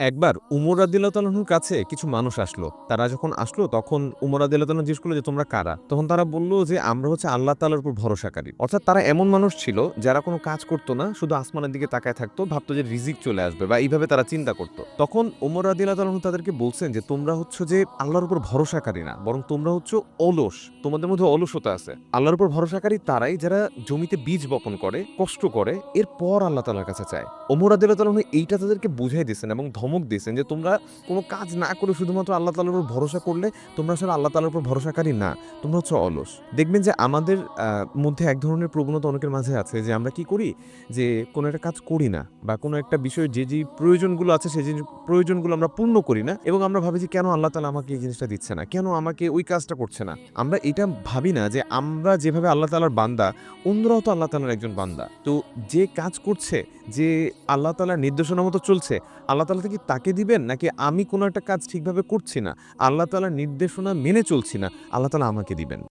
একবার উমর আদিল্লাহর কাছে কিছু মানুষ আসলো। তারা যখন আসলো, তখন উমর আদিল্লাহ জিজ্ঞেস করল যে, তোমরা কারা? তখন তারা বলল যে, আমরা হচ্ছে আল্লাহ তালার উপর ভরসাকারী। অর্থাৎ তারা এমন মানুষ ছিল, যারা কোনো কাজ করতো না, শুধু আসমানের দিকে তাকায় থাকতো, ভাবতো যে, রিজিক চলে আসবে বা এইভাবে তারা চিন্তা করতো। তখন উমর আদিল্লাহ তাদেরকে বলছেন যে, তোমরা হচ্ছে যে, আল্লাহর উপর ভরসাকারী না, বরং তোমরা হচ্ছে অলস। তোমাদের মধ্যে অলসতা আছে। আল্লাহর উপর ভরসাকারী তারাই যারা জমিতে বীজ বপন করে, কষ্ট করে, এরপর আল্লাহ তালার কাছে চায়। ওমর আদিল্লাহ তালন এইটা তাদেরকে বুঝাই দিয়েছেন এবং ধমক দিয়েছেন যে তোমরা কোনো কাজ না করে শুধুমাত্র আল্লাহ তালার উপর ভরসা করলে তোমরা আসলে আল্লাহ তালার উপর ভরসাকারী না, তোমরা হচ্ছে অলস। দেখবেন যে আমাদের মধ্যে এক ধরনের প্রবণতা অনেকের মাঝে আছে যে আমরা কি করি? যে কোনো একটা কাজ করি না বা কোনো একটা বিষয়ে যে যে প্রয়োজনগুলো আছে সেই যে প্রয়োজনগুলো আমরা পূর্ণ করি না এবং আমরা ভাবি যে কেন আল্লাহ তালা আমাকে এই জিনিসটা দিচ্ছে না? কেন আমাকে ওই কাজটা করছে না? আমরা এটা ভাবি না যে আমরা যেভাবে আল্লাহ তালার বান্দা, অন্যরাও তো আল্লাহ তালার একজন বান্দা। তো যে কাজ করছে, যে আল্লাহ তালার নির্দেশনা মতো চলছে। আল্লাহ তালা কি তাকে দিবেন, নাকি আমি কোনো একটা কাজ ঠিকভাবে করছি না? আল্লাহ তালার নির্দেশনা মেনে চলছি না। আল্লাহ তালা আমাকে দিবেন।